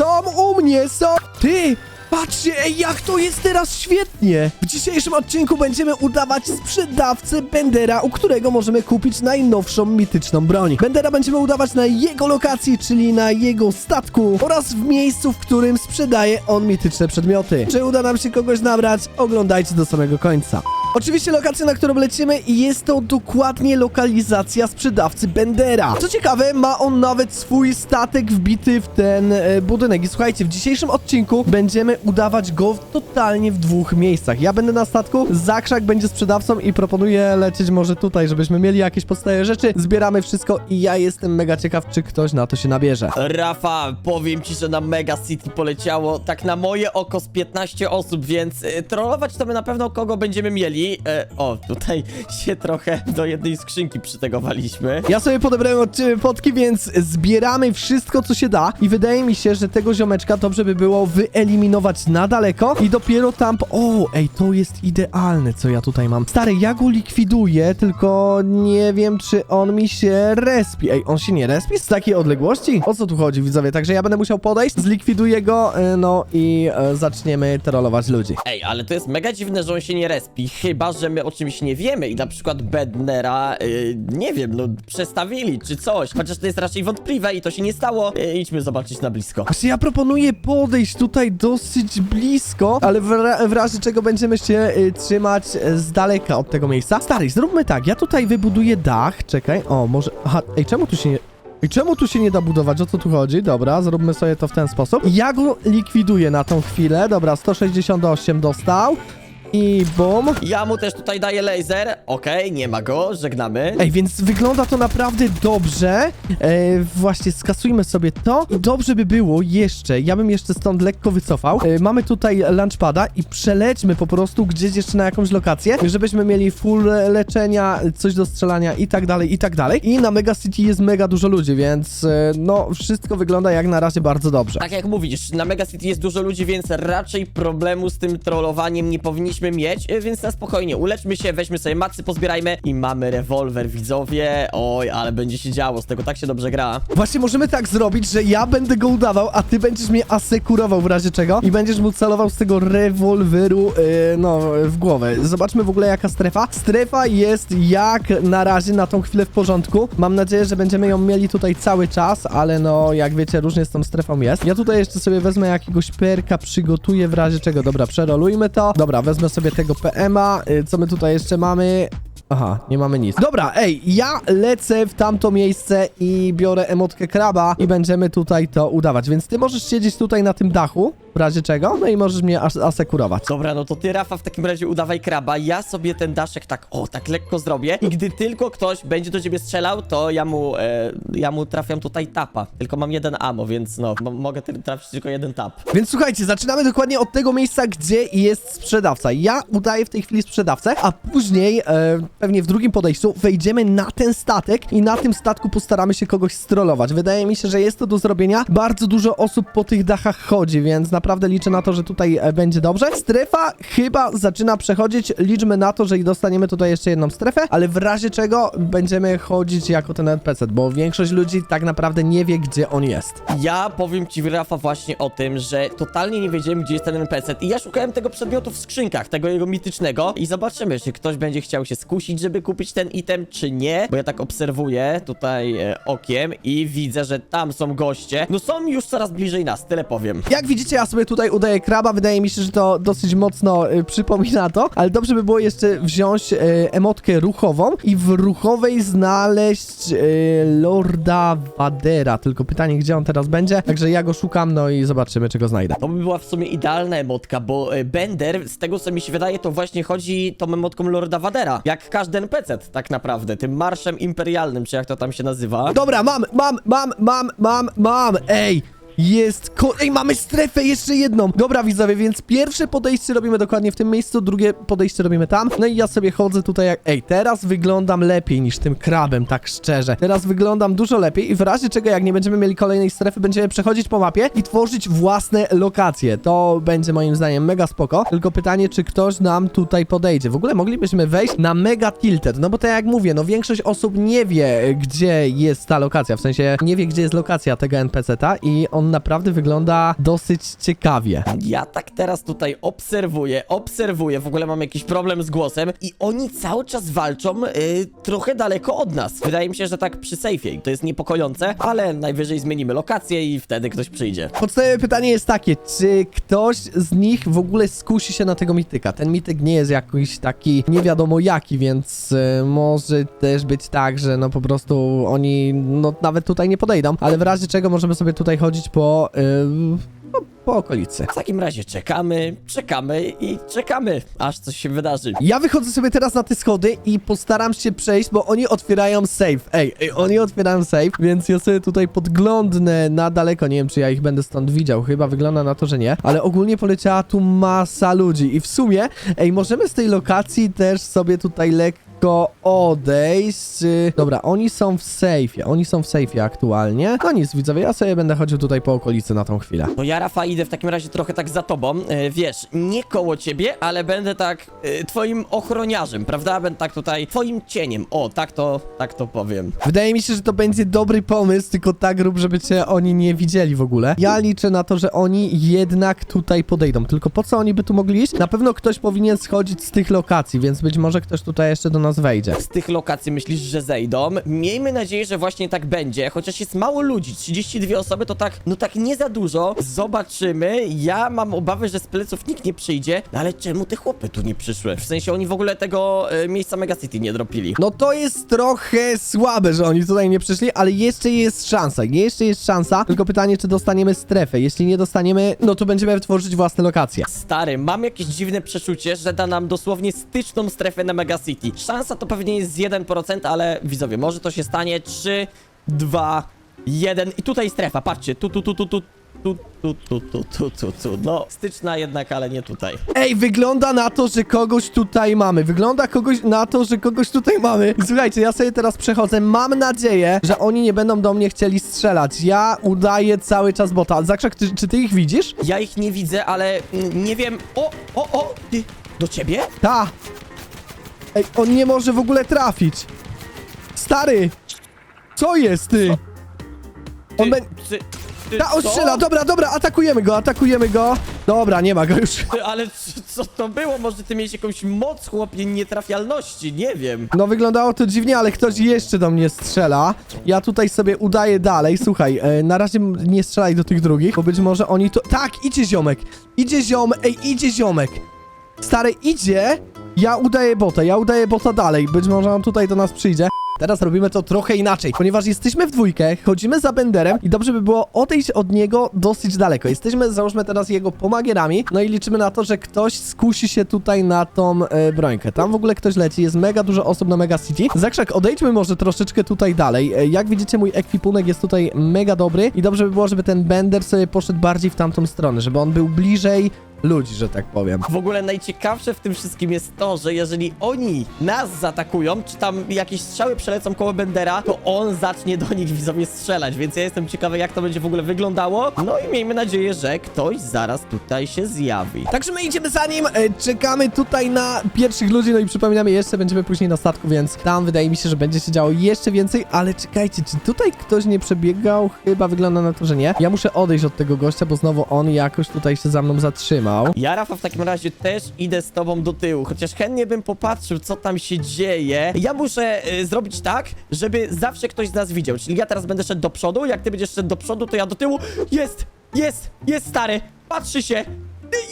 są u mnie, są... Ty! Patrzcie, jak to jest teraz świetnie! W dzisiejszym odcinku będziemy udawać sprzedawcę Bendera, u którego możemy kupić najnowszą mityczną broń. Bendera będziemy udawać na jego lokacji, czyli na jego statku oraz w miejscu, w którym sprzedaje on mityczne przedmioty. Czy uda nam się kogoś nabrać? Oglądajcie do samego końca. Oczywiście lokacja, na którą lecimy jest to dokładnie lokalizacja sprzedawcy Bendera. Co ciekawe, ma on nawet swój statek wbity w ten e, budynek. I słuchajcie, w dzisiejszym odcinku będziemy udawać go totalnie w dwóch miejscach. Ja będę na statku, Zakrzak będzie sprzedawcą i proponuję lecieć może tutaj, żebyśmy mieli jakieś podstawowe rzeczy. Zbieramy wszystko i ja jestem mega ciekaw, czy ktoś na to się nabierze. Rafa, powiem ci, że na Mega City poleciało tak na moje oko z 15 osób, więc y, trollować to my na pewno kogo będziemy mieli. E, o, tutaj się trochę do jednej skrzynki przytegowaliśmy. Ja sobie podebrałem od ciebie potki, więc zbieramy wszystko, co się da i wydaje mi się, że tego ziomeczka dobrze by było wyeliminować na daleko i dopiero tam... O, ej, to jest idealne, co ja tutaj mam. Stary, ja go likwiduję, tylko nie wiem, czy on mi się respi. Ej, on się nie respi z takiej odległości? O co tu chodzi, widzowie? Także ja będę musiał podejść, zlikwiduję go, y, no i e, zaczniemy trollować ludzi. Ej, ale to jest mega dziwne, że on się nie respi, chyba, że my o czymś nie wiemy i na przykład Bednera, y, nie wiem, no przestawili czy coś, chociaż to jest raczej wątpliwe i to się nie stało. Y, idźmy zobaczyć na blisko. Właśnie ja proponuję podejść tutaj dosyć blisko, ale w, w razie czego będziemy się y, trzymać y, z daleka od tego miejsca. Stary, zróbmy tak, ja tutaj wybuduję dach, czekaj, o, może, aha, ej, czemu tu się nie... I czemu tu się nie da budować? O co tu chodzi? Dobra, zróbmy sobie to w ten sposób. Ja go likwiduję na tą chwilę. Dobra, 168 dostał. I bum. Ja mu też tutaj daję laser, okej, nie ma go, żegnamy. Ej, więc wygląda to naprawdę dobrze. E, właśnie skasujmy sobie to. I dobrze by było jeszcze, ja bym jeszcze stąd lekko wycofał. E, mamy tutaj launchpada i przelećmy po prostu gdzieś jeszcze na jakąś lokację, żebyśmy mieli full leczenia, coś do strzelania i tak dalej, i tak dalej. I na Mega City jest mega dużo ludzi, więc e, no, wszystko wygląda jak na razie bardzo dobrze. Tak jak mówisz, na Mega City jest dużo ludzi, więc raczej problemu z tym trollowaniem nie powinniśmy mieć, y, więc na spokojnie uleczmy się, weźmy sobie macy, pozbierajmy i mamy rewolwer, widzowie. Oj, ale będzie się działo, z tego tak się dobrze gra. Właśnie możemy tak zrobić, że ja będę go udawał, a ty będziesz mnie asekurował w razie czego i będziesz mu celował z tego rewolweru, yy, no, w głowę. Zobaczmy w ogóle jaka strefa. Strefa jest jak na razie na tą chwilę w porządku. Mam nadzieję, że będziemy ją mieli tutaj cały czas, ale no, jak wiecie, różnie z tą strefą jest. Ja tutaj jeszcze sobie wezmę jakiegoś perka, przygotuję w razie czego. Dobra, przerolujmy to. Dobra, wezmę sobie tego PMA. Yy, co my tutaj jeszcze mamy? Aha, nie mamy nic. Dobra, ej, ja lecę w tamto miejsce i biorę emotkę kraba i będziemy tutaj to udawać, więc ty możesz siedzieć tutaj na tym dachu, w razie czego, no i możesz mnie as asekurować. Dobra, no to ty, Rafa, w takim razie udawaj kraba, ja sobie ten daszek tak, o, tak lekko zrobię i gdy tylko ktoś będzie do ciebie strzelał, to ja mu, e, ja mu trafiam tutaj tapa. Tylko mam jeden ammo, więc no, mo- mogę trafić tylko jeden tap. Więc słuchajcie, zaczynamy dokładnie od tego miejsca, gdzie jest sprzedawca. Ja udaję w tej chwili sprzedawcę, a później, e, pewnie w drugim podejściu, wejdziemy na ten statek i na tym statku postaramy się kogoś strollować. Wydaje mi się, że jest to do zrobienia. Bardzo dużo osób po tych dachach chodzi, więc naprawdę liczę na to, że tutaj e, będzie dobrze. Strefa chyba zaczyna przechodzić. Liczmy na to, że i dostaniemy tutaj jeszcze jedną strefę, ale w razie czego będziemy chodzić jako ten NPC, bo większość ludzi tak naprawdę nie wie, gdzie on jest. Ja powiem ci, Rafa, właśnie o tym, że totalnie nie wiedziałem, gdzie jest ten NPC i ja szukałem tego przedmiotu w skrzynkach, tego jego mitycznego i zobaczymy, czy ktoś będzie chciał się skusić, żeby kupić ten item, czy nie, bo ja tak obserwuję tutaj e, okiem i widzę, że tam są goście. No są już coraz bliżej nas, tyle powiem. Jak widzicie, ja sobie tutaj udaję kraba. Wydaje mi się, że to dosyć mocno y, przypomina to, ale dobrze by było jeszcze wziąć y, emotkę ruchową i w ruchowej znaleźć y, Lorda Vadera. Tylko pytanie, gdzie on teraz będzie. Także ja go szukam, no i zobaczymy, czego znajdę. To by była w sumie idealna emotka, bo e, Bender, z tego co mi się wydaje, to właśnie chodzi tą emotką Lorda Vadera. Jak każdy NPC tak naprawdę, tym marszem imperialnym, czy jak to tam się nazywa. Dobra, mam, mam, mam, mam, mam, mam. Ej! Jest ko... Ej, mamy strefę, jeszcze jedną. Dobra, widzowie, więc pierwsze podejście robimy dokładnie w tym miejscu, drugie podejście robimy tam. No i ja sobie chodzę tutaj jak... Ej, teraz wyglądam lepiej niż tym krabem, tak szczerze. Teraz wyglądam dużo lepiej i w razie czego, jak nie będziemy mieli kolejnej strefy, będziemy przechodzić po mapie i tworzyć własne lokacje. To będzie moim zdaniem mega spoko. Tylko pytanie, czy ktoś nam tutaj podejdzie. W ogóle moglibyśmy wejść na mega tilted, no bo tak jak mówię, no większość osób nie wie, gdzie jest ta lokacja. W sensie nie wie, gdzie jest lokacja tego NPC-ta i on on naprawdę wygląda dosyć ciekawie. Ja tak teraz tutaj obserwuję, obserwuję, w ogóle mam jakiś problem z głosem i oni cały czas walczą y, trochę daleko od nas. Wydaje mi się, że tak przy sejfie i to jest niepokojące, ale najwyżej zmienimy lokację i wtedy ktoś przyjdzie. Podstawowe pytanie jest takie, czy ktoś z nich w ogóle skusi się na tego mityka? Ten mityk nie jest jakiś taki nie wiadomo jaki, więc y, może też być tak, że no po prostu oni no nawet tutaj nie podejdą, ale w razie czego możemy sobie tutaj chodzić po, y, no, po okolicy. W takim razie czekamy, czekamy i czekamy, aż coś się wydarzy. Ja wychodzę sobie teraz na te schody i postaram się przejść, bo oni otwierają safe. Ej, ej, oni otwierają safe, więc ja sobie tutaj podglądnę na daleko. Nie wiem, czy ja ich będę stąd widział. Chyba wygląda na to, że nie. Ale ogólnie poleciała tu masa ludzi. I w sumie, ej, możemy z tej lokacji też sobie tutaj lekko odejść. y, Dobra, oni są w sejfie. Oni są w sejfie aktualnie. No nic, widzowie, ja sobie będę chodził tutaj po okolicy na tą chwilę. To ja, Rafa, idę w takim razie trochę tak za tobą. E, wiesz, nie koło ciebie, ale będę tak e, twoim ochroniarzem, prawda? Będę tak tutaj twoim cieniem. O, tak to, tak to powiem. Wydaje mi się, że to będzie dobry pomysł, tylko tak rób, żeby cię oni nie widzieli w ogóle. Ja liczę na to, że oni jednak tutaj podejdą. Tylko po co oni by tu mogli iść? Na pewno ktoś powinien schodzić z tych lokacji, więc być może ktoś tutaj jeszcze do nas wejdzie. Z tych lokacji myślisz, że zejdą? Miejmy nadzieję, że właśnie tak będzie, chociaż jest mało ludzi, 32 osoby to tak, no tak nie za dużo. Zobaczymy. Ja mam obawy, że z pleców nikt nie przyjdzie, no ale czemu te chłopy tu nie przyszły? W sensie oni w ogóle tego e, miejsca Megacity nie dropili. No to jest trochę słabe, że oni tutaj nie przyszli, ale jeszcze jest szansa. Jeszcze jest szansa, tylko pytanie, czy dostaniemy strefę. Jeśli nie dostaniemy, no to będziemy tworzyć własne lokacje. Stary, mam jakieś dziwne przeczucie, że da nam dosłownie styczną strefę na Megacity. Szansa to pewnie jest z 1%, ale widzowie, może to się stanie 3, 2, 1 i tutaj strefa, patrzcie, tu, tu, tu, tu, tu, tu, tu, tu, tu, tu, tu, tu, no, styczna jednak, ale nie tutaj. Ej, wygląda na to, że kogoś tutaj mamy. Wygląda kogoś na to, że kogoś tutaj mamy. Słuchajcie, ja sobie teraz przechodzę. Mam nadzieję, że oni nie będą do mnie chcieli strzelać. Ja udaję cały czas bota. Zakrzak, ty, czy ty ich widzisz? Ja ich nie widzę, ale mm, nie wiem, o, o, o, ty, do ciebie? Ta. Ej, on nie może w ogóle trafić. Stary. Co jest, ty? Ty, On bę... ty, ty, Ta, on co? strzela, dobra, dobra, atakujemy go, atakujemy go. Dobra, nie ma go już. Ty, ale c- co to było? Może ty miałeś jakąś moc, chłopie, nietrafialności, nie wiem. No wyglądało to dziwnie, ale ktoś jeszcze do mnie strzela. Ja tutaj sobie udaję dalej. Słuchaj, e, na razie m- nie strzelaj do tych drugich, bo być może oni to... Tak, idzie ziomek. Idzie ziom, ej, idzie ziomek. Stary, idzie. Ja udaję bota, ja udaję bota dalej. Być może on tutaj do nas przyjdzie. Teraz robimy to trochę inaczej, ponieważ jesteśmy w dwójkę, chodzimy za Benderem i dobrze by było odejść od niego dosyć daleko. Jesteśmy, załóżmy teraz jego pomagierami, no i liczymy na to, że ktoś skusi się tutaj na tą e, brońkę. Tam w ogóle ktoś leci, jest mega dużo osób na Mega City. Zakrzak, odejdźmy może troszeczkę tutaj dalej. E, jak widzicie, mój ekwipunek jest tutaj mega dobry i dobrze by było, żeby ten Bender sobie poszedł bardziej w tamtą stronę, żeby on był bliżej ludzi, że tak powiem. W ogóle najciekawsze w tym wszystkim jest to, że jeżeli oni nas zaatakują, czy tam jakieś strzały przelecą koło Bendera, to on zacznie do nich widzowie strzelać, więc ja jestem ciekawy, jak to będzie w ogóle wyglądało. No i miejmy nadzieję, że ktoś zaraz tutaj się zjawi. Także my idziemy za nim, e, czekamy tutaj na pierwszych ludzi, no i przypominamy, jeszcze będziemy później na statku, więc tam wydaje mi się, że będzie się działo jeszcze więcej, ale czekajcie, czy tutaj ktoś nie przebiegał? Chyba wygląda na to, że nie. Ja muszę odejść od tego gościa, bo znowu on jakoś tutaj się za mną Ja, Rafa, w takim razie też idę z tobą do tyłu, chociaż chętnie bym popatrzył, co tam się dzieje. Ja muszę y, zrobić tak, żeby zawsze ktoś z nas widział, czyli ja teraz będę szedł do przodu, jak ty będziesz szedł do przodu, to ja do tyłu. Jest, jest, jest stary, patrzy się,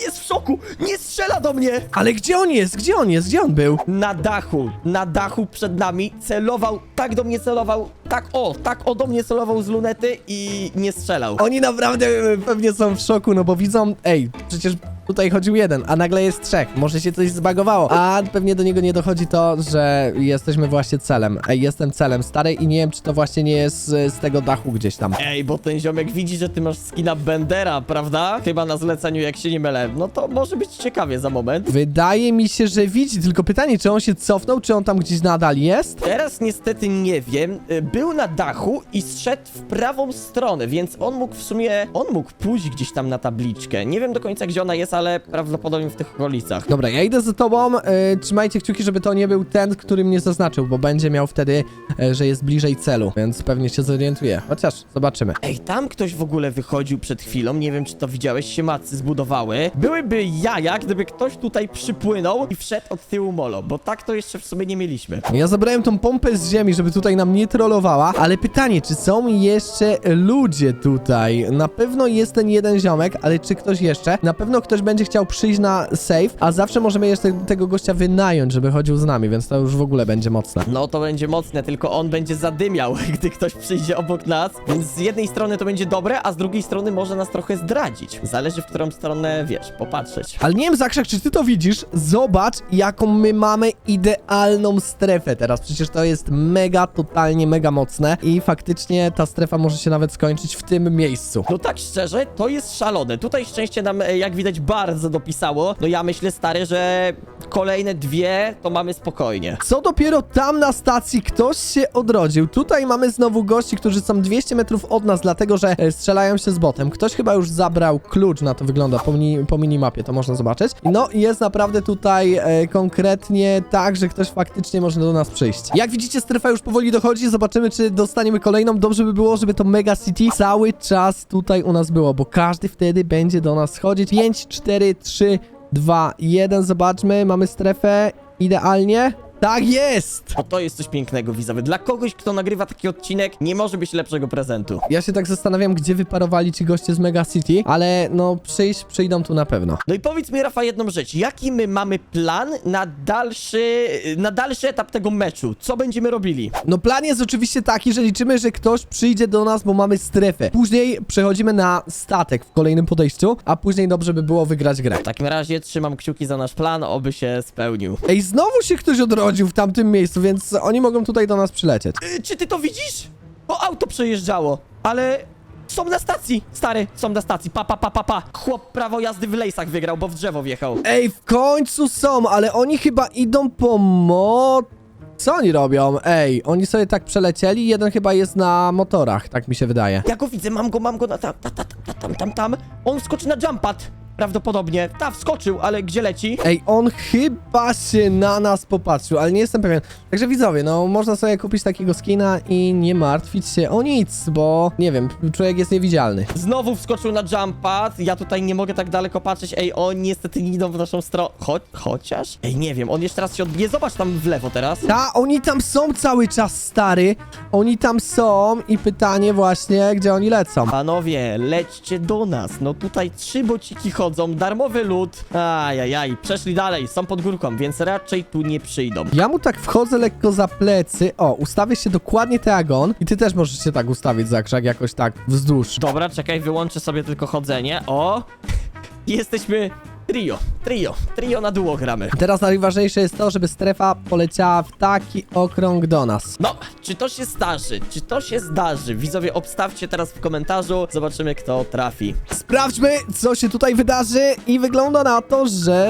jest w szoku, nie strzela do mnie. Ale gdzie on jest? Gdzie on jest? Gdzie on był? Na dachu, na dachu przed nami celował, tak do mnie celował, tak o, tak o do mnie celował z lunety i nie strzelał. Oni naprawdę e, pewnie są w szoku, no bo widzą, ej, przecież tutaj chodził jeden, a nagle jest trzech. Może się coś zbagowało. A pewnie do niego nie dochodzi to, że jesteśmy właśnie celem. Ej, jestem celem stary i nie wiem, czy to właśnie nie jest z, z tego dachu gdzieś tam. Ej, bo ten ziomek widzi, że ty masz skina Bendera, prawda? Chyba na zleceniu, jak się nie mylę. No to może być ciekawie za moment. Wydaje mi się, że widzi, tylko pytanie, czy on się cofnął, czy on tam gdzieś nadal jest? Teraz niestety nie wiem. Y, Był na dachu i zszedł w prawą stronę, więc on mógł w sumie... On mógł pójść gdzieś tam na tabliczkę. Nie wiem do końca, gdzie ona jest, ale prawdopodobnie w tych okolicach. Dobra, ja idę za tobą. E, trzymajcie kciuki, żeby to nie był ten, który mnie zaznaczył, bo będzie miał wtedy, e, że jest bliżej celu, więc pewnie się zorientuje. Chociaż zobaczymy. Ej, tam ktoś w ogóle wychodził przed chwilą, nie wiem czy to widziałeś, się macy zbudowały. Byłyby jaja, gdyby ktoś tutaj przypłynął i wszedł od tyłu molo, bo tak to jeszcze w sumie nie mieliśmy. Ja zabrałem tą pompę z ziemi, żeby tutaj nam nie trollowała, ale pytanie, czy są jeszcze ludzie tutaj? Na pewno jest ten jeden ziomek, ale czy ktoś jeszcze? Na pewno ktoś będzie chciał przyjść na safe, a zawsze możemy jeszcze tego gościa wynająć, żeby chodził z nami, więc to już w ogóle będzie mocne. No to będzie mocne, tylko on będzie zadymiał, gdy ktoś przyjdzie obok nas, więc z jednej strony to będzie dobre, a z drugiej strony może nas trochę zdradzić. Zależy w którą stronę, wiesz, popatrzeć. Ale nie wiem, Zakrzak, czy ty to widzisz? Zobacz, jaką my mamy idealną strefę teraz. Przecież to jest mega, totalnie mega mocne i faktycznie ta strefa może się nawet skończyć w tym miejscu. No tak szczerze, to jest szalone. Tutaj szczęście nam, e, jak widać, bardzo dopisało. No ja myślę, stary, że kolejne dwie to mamy spokojnie. Co dopiero tam na stacji ktoś się odrodził. Tutaj mamy znowu gości, którzy są 200 metrów od nas, dlatego że e, strzelają się z botem. Ktoś chyba już zabrał klucz, na to wygląda po, mini, po minimapie, to można zobaczyć. No i jest naprawdę tutaj e, konkretnie tak, że ktoś faktycznie może do nas przyjść. Jak widzicie, strefa już powoli dochodzi, zobaczymy, czy dostaniemy kolejną. Dobrze by było, żeby to Mega City cały czas tutaj u nas było, bo każdy wtedy będzie do nas schodzić. 5, 4, 3, 2, 1, zobaczmy, mamy strefę idealnie. Tak jest! O, to jest coś pięknego, widzowie. Dla kogoś, kto nagrywa taki odcinek, nie może być lepszego prezentu. Ja się tak zastanawiam, gdzie wyparowali ci goście z Mega City, ale no przyjść, przyjdą tu na pewno. No i powiedz mi, Rafa, jedną rzecz. Jaki my mamy plan na dalszy, na dalszy etap tego meczu? Co będziemy robili? No plan jest oczywiście taki, że liczymy, że ktoś przyjdzie do nas, bo mamy strefę. Później przechodzimy na statek w kolejnym podejściu, a później dobrze by było wygrać grę. W takim razie trzymam kciuki za nasz plan, oby się spełnił. Ej, znowu się ktoś odrodził w tamtym miejscu, więc oni mogą tutaj do nas przylecieć. Y, czy ty to widzisz? Bo auto przejeżdżało, ale są na stacji, stary, są na stacji. Pa, pa, pa, pa, pa. Chłop prawo jazdy w lejsach wygrał, bo w drzewo wjechał. Ej, w końcu są, ale oni chyba idą po mo... Co oni robią? Ej, oni sobie tak przelecieli, jeden chyba jest na motorach, tak mi się wydaje. Ja go widzę, mam go, mam go na tam, tam, tam, tam, tam, tam, tam. On skoczy na jump pad. Prawdopodobnie. Ta, wskoczył, ale gdzie leci? Ej, on chyba się na nas popatrzył, ale nie jestem pewien. Także widzowie, no można sobie kupić takiego skina i nie martwić się o nic, bo nie wiem, człowiek jest niewidzialny. Znowu wskoczył na jump pad. Ja tutaj nie mogę tak daleko patrzeć. Ej, oni niestety nie idą w naszą stronę. Cho chociaż? Ej, nie wiem, on jeszcze raz się odbije. Zobacz tam w lewo teraz. Ta, oni tam są cały czas, stary. Oni tam są i pytanie właśnie, gdzie oni lecą. Panowie, lećcie do nas. No tutaj trzy bociki chodzą, darmowy lód. Ajajaj, przeszli dalej, są pod górką, więc raczej tu nie przyjdą. Ja mu tak wchodzę lekko za plecy. O, ustawię się dokładnie teagon. I ty też możesz się tak ustawić, Zakrzak, jakoś tak wzdłuż. Dobra, czekaj, wyłączę sobie tylko chodzenie. O! Jesteśmy trio, trio, trio na duo gramy. Teraz najważniejsze jest to, żeby strefa poleciała w taki okrąg do nas. No, czy to się zdarzy? Czy to się zdarzy? Widzowie, obstawcie teraz w komentarzu, zobaczymy kto trafi. Sprawdźmy, co się tutaj wydarzy i wygląda na to, że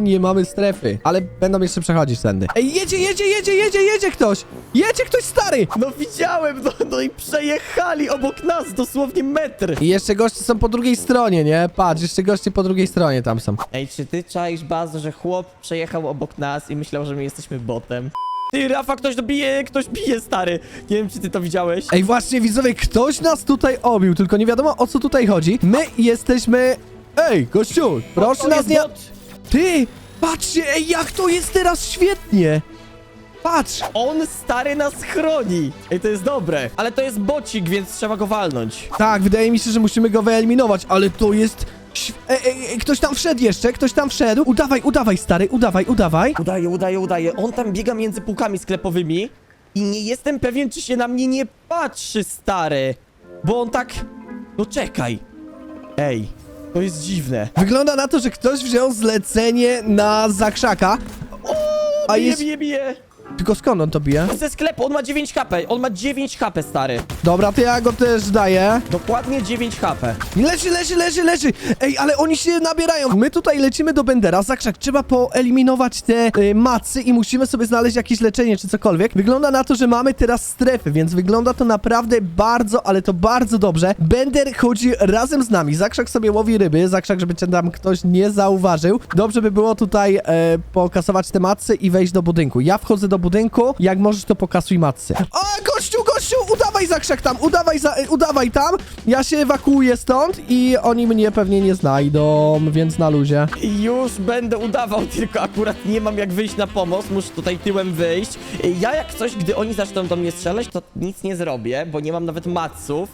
nie mamy strefy, ale będą jeszcze przechodzić tędy. Ej, jedzie, jedzie, jedzie, jedzie, jedzie ktoś! Jedzie ktoś stary! No widziałem, no, no i przejechali obok nas, dosłownie metr. I jeszcze goście są po drugiej stronie, nie? Patrz, jeszcze goście po drugiej stronie tam są. Ej, czy ty czaisz bazę, że chłop przejechał obok nas i myślał, że my jesteśmy botem? Ty, Rafa, ktoś bije, ktoś bije, stary. Nie wiem, czy ty to widziałeś. Ej, właśnie widzowie, ktoś nas tutaj obił, tylko nie wiadomo o co tutaj chodzi. My jesteśmy... Ej, gościu, proszę nas nie... bot. Ty, patrzcie, ej, jak to jest teraz świetnie! Patrz! On, stary, nas chroni. Ej, to jest dobre. Ale to jest bocik, więc trzeba go walnąć. Tak, wydaje mi się, że musimy go wyeliminować, ale to jest... św- Ej, ej, ej, ktoś tam wszedł jeszcze, ktoś tam wszedł. Udawaj, udawaj, stary, udawaj, udawaj. Udaje, udaje, udaje. On tam biega między półkami sklepowymi i nie jestem pewien, czy się na mnie nie patrzy, stary. Bo on tak... No czekaj. Ej, to jest dziwne. Wygląda na to, że ktoś wziął zlecenie na zakrzaka. O, A bije, jest- bije, bije. Tylko skąd on to bije? Ze sklepu, on ma 9 HP, on ma 9 HP, stary. Dobra, to ja go też daję. Dokładnie 9 HP. Leży, leży, leży, leży! Ej, ale oni się nabierają. My tutaj lecimy do Bendera. Zakrzak, trzeba poeliminować te y, macy i musimy sobie znaleźć jakieś leczenie czy cokolwiek. Wygląda na to, że mamy teraz strefy, więc wygląda to naprawdę bardzo, ale to bardzo dobrze. Bender chodzi razem z nami. Zakrzak sobie łowi ryby. Zakrzak, żeby cię tam ktoś nie zauważył. Dobrze by było tutaj e, pokasować te macy i wejść do budynku. Ja wchodzę do budynku. Jak możesz, to pokasuj macy. O, gościu, gościu! Udawaj zakrzak tam! Udawaj, za, e, udawaj tam! Ja się ewakuuję stąd i oni mnie pewnie nie znajdą, więc na luzie. Już będę udawał, tylko akurat nie mam jak wyjść na pomoc, muszę tutaj tyłem wyjść. Ja jak coś, gdy oni zaczną do mnie strzelać, to nic nie zrobię, bo nie mam nawet maców.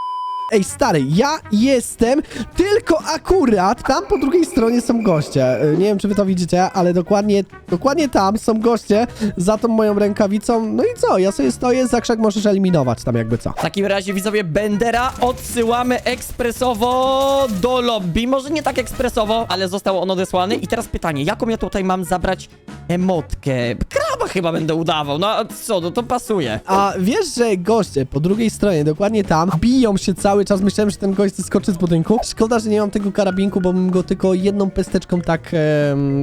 Ej, stary, ja jestem, tylko akurat tam po drugiej stronie są goście. Y, Nie wiem, czy wy to widzicie, ale dokładnie, dokładnie tam są goście za tą moją rękawicą. No i co, ja sobie stoję, zakrzak możesz eliminować tam jakby co. W takim razie widzowie Bendera odsyłamy ekspresowo do lobby. Może nie tak ekspresowo, ale został on odesłany. I teraz pytanie, jaką ja tutaj mam zabrać emotkę? Kraba chyba będę udawał, no a co, no to pasuje. A wiesz, że goście po drugiej stronie, dokładnie tam, biją się cały czas. Myślałem, że ten gość zeskoczy z budynku. Szkoda, że nie mam tego karabinku, bo bym go tylko jedną pesteczką tak,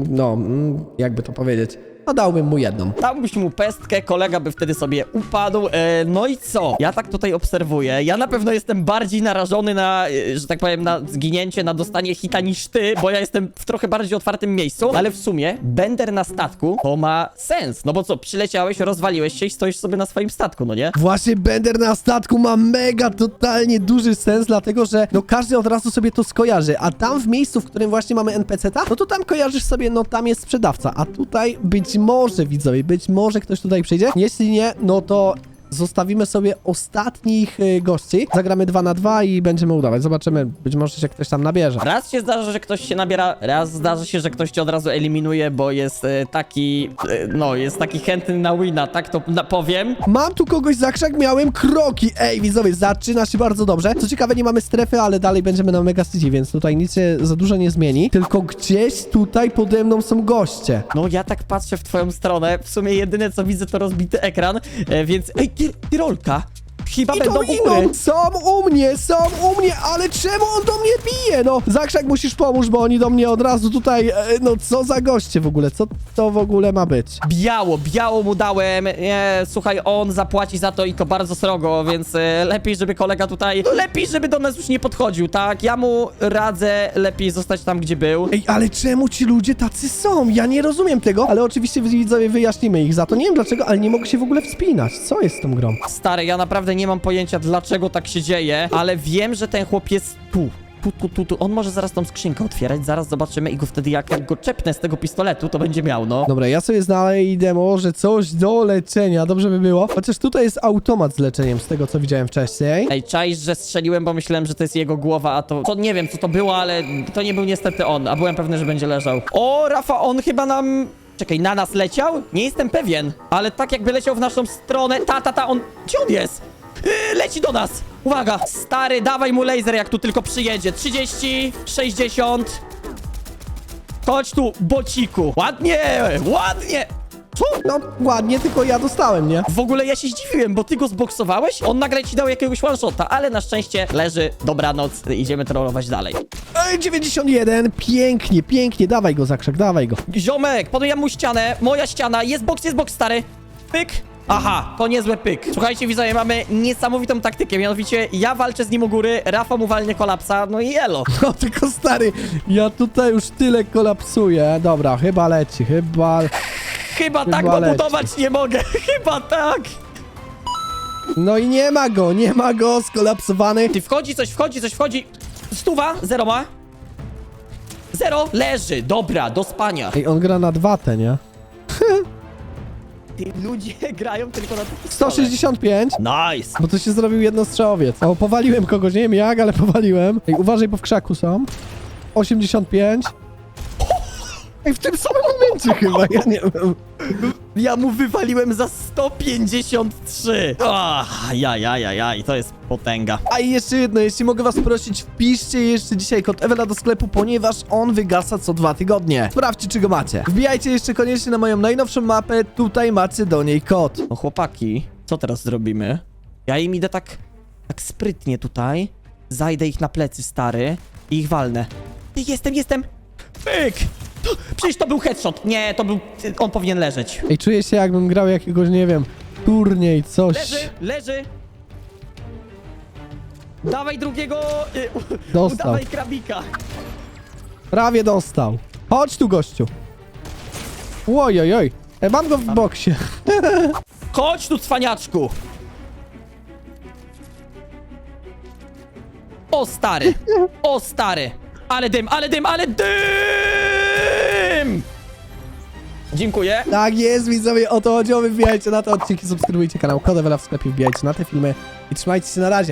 no, mm, jakby to powiedzieć. No dałbym mu jedną. Dałbyś mu pestkę, kolega by wtedy sobie upadł. E, no i co? Ja tak tutaj obserwuję. Ja na pewno jestem bardziej narażony na, e, że tak powiem, na zginięcie, na dostanie hita niż ty, bo ja jestem w trochę bardziej otwartym miejscu. Ale w sumie bender na statku to ma sens. No bo co, przyleciałeś, rozwaliłeś się i stoisz sobie na swoim statku, no nie? Właśnie Bender na statku ma mega totalnie duży sens, dlatego że no każdy od razu sobie to skojarzy, a tam w miejscu, w którym właśnie mamy NPC-ta, no to tam kojarzysz sobie, no tam jest sprzedawca, a tutaj być może, widzowie, być może ktoś tutaj przyjdzie, jeśli nie, no to zostawimy sobie ostatnich y, gości, zagramy 2 na 2 i będziemy udawać, zobaczymy, być może się ktoś tam nabierze. Raz się zdarza, że ktoś się nabiera, raz zdarza się, że ktoś cię od razu eliminuje, bo jest e, taki, e, no, jest taki chętny na wina, tak to na, powiem. Mam tu kogoś za krzak, miałem kroki. Ej, widzowie, zaczyna się bardzo dobrze. Co ciekawe, nie mamy strefy, ale dalej będziemy na Mega City, więc tutaj nic się za dużo nie zmieni. Tylko gdzieś tutaj pode mną są goście. No ja tak patrzę w twoją stronę, w sumie jedyne co widzę to rozbity ekran, e, więc... Ej, ty, Tir- Tirolca? Idą, będą u góry. idą, są u mnie, są u mnie, ale czemu on do mnie bije? No, Zakrzak musisz pomóż, bo oni do mnie od razu tutaj, e, no co za goście w ogóle, co to w ogóle ma być? Biało, biało mu dałem, nie, słuchaj, on zapłaci za to i to bardzo srogo, więc e, lepiej, żeby kolega tutaj, no lepiej, żeby do nas już nie podchodził, tak? Ja mu radzę lepiej zostać tam, gdzie był. Ej, ale czemu ci ludzie tacy są? Ja nie rozumiem tego, ale oczywiście widzowie wyjaśnimy ich za to. Nie wiem dlaczego, ale nie mogę się w ogóle wspinać. Co jest z tą grą? Stary, ja naprawdę nie mam pojęcia, dlaczego tak się dzieje, ale wiem, że ten chłop jest tu. Tu, tu, tu, tu. On może zaraz tą skrzynkę otwierać, zaraz zobaczymy i go wtedy jak, jak go czepnę z tego pistoletu, to będzie miał, no. Dobra, ja sobie znajdę może coś do leczenia, dobrze by było. Chociaż tutaj jest automat z leczeniem, z tego co widziałem wcześniej. Ej, czaisz, że strzeliłem, bo myślałem, że to jest jego głowa, a to... To nie wiem, co to było, ale to nie był niestety on, a byłem pewny, że będzie leżał. O, Rafa, on chyba nam... Czekaj, na nas leciał? Nie jestem pewien, ale tak jakby leciał w naszą stronę. Ta, ta, ta, on... Gdzie on jest? Yy, leci do nas! Uwaga! Stary, dawaj mu laser, jak tu tylko przyjedzie. 30, 60... Chodź tu, bociku! Ładnie, ładnie! Co? No ładnie, tylko ja dostałem, nie? W ogóle ja się zdziwiłem, bo ty go zboksowałeś, on nagle ci dał jakiegoś one-shota, ale na szczęście leży, dobranoc, idziemy trollować dalej. Ej, 91, pięknie, pięknie, dawaj go zakrzak, dawaj go. Ziomek, podujemy mu ścianę, moja ściana, jest boks, jest boks, stary. Pyk. Aha, to niezły pyk. Słuchajcie, widzowie, mamy niesamowitą taktykę, mianowicie ja walczę z nim u góry, Rafa mu walnie kolapsa, no i elo. No tylko stary, ja tutaj już tyle kolapsuję. Dobra, chyba leci, chyba... Chyba tak, bo leci. budować nie mogę, chyba tak. No i nie ma go, nie ma go, skolapsowany. Ty, wchodzi coś, wchodzi coś, wchodzi. Stuwa, zero ma. Zero, leży, dobra, do spania. Ej, on gra na dwa te, nie? Ty, ludzie grają tylko na tych 165. Nice. Bo to się zrobił jednostrzałowiec. O, powaliłem kogoś, nie wiem jak, ale powaliłem. Ej, uważaj, bo w krzaku są. 85. Ej, w tym samym momencie chyba, ja nie wiem. Ja mu wywaliłem za 153. Ach, ja, ja, ja, ja, i to jest potęga. A i jeszcze jedno, jeśli mogę was prosić, wpiszcie jeszcze dzisiaj kod Ewela do sklepu, ponieważ on wygasa co dwa tygodnie. Sprawdźcie, czy go macie. Wbijajcie jeszcze koniecznie na moją najnowszą mapę, tutaj macie do niej kod. No chłopaki, co teraz zrobimy? Ja im idę tak, tak sprytnie tutaj. Zajdę ich na plecy, stary, i ich walnę. Ty, jestem, jestem! Pyk! Przecież to był headshot. Nie, to był... On powinien leżeć. Ej, czuję się jakbym grał jakiegoś, nie wiem, turniej, coś. Leży, leży! Dawaj drugiego... Y, u- Dostał. Udawaj krabika. Prawie dostał. Chodź tu, gościu. Oj, oj, oj. E, mam go w boksie. Chodź tu, cwaniaczku! O stary! O stary! Ale dym, ale dym, ale dym! Dziękuję. Tak jest, widzowie, o to chodziło. Wbijajcie na te odcinki, subskrybujcie kanał Kodewela w sklepie, wbijajcie na te filmy i trzymajcie się na razie.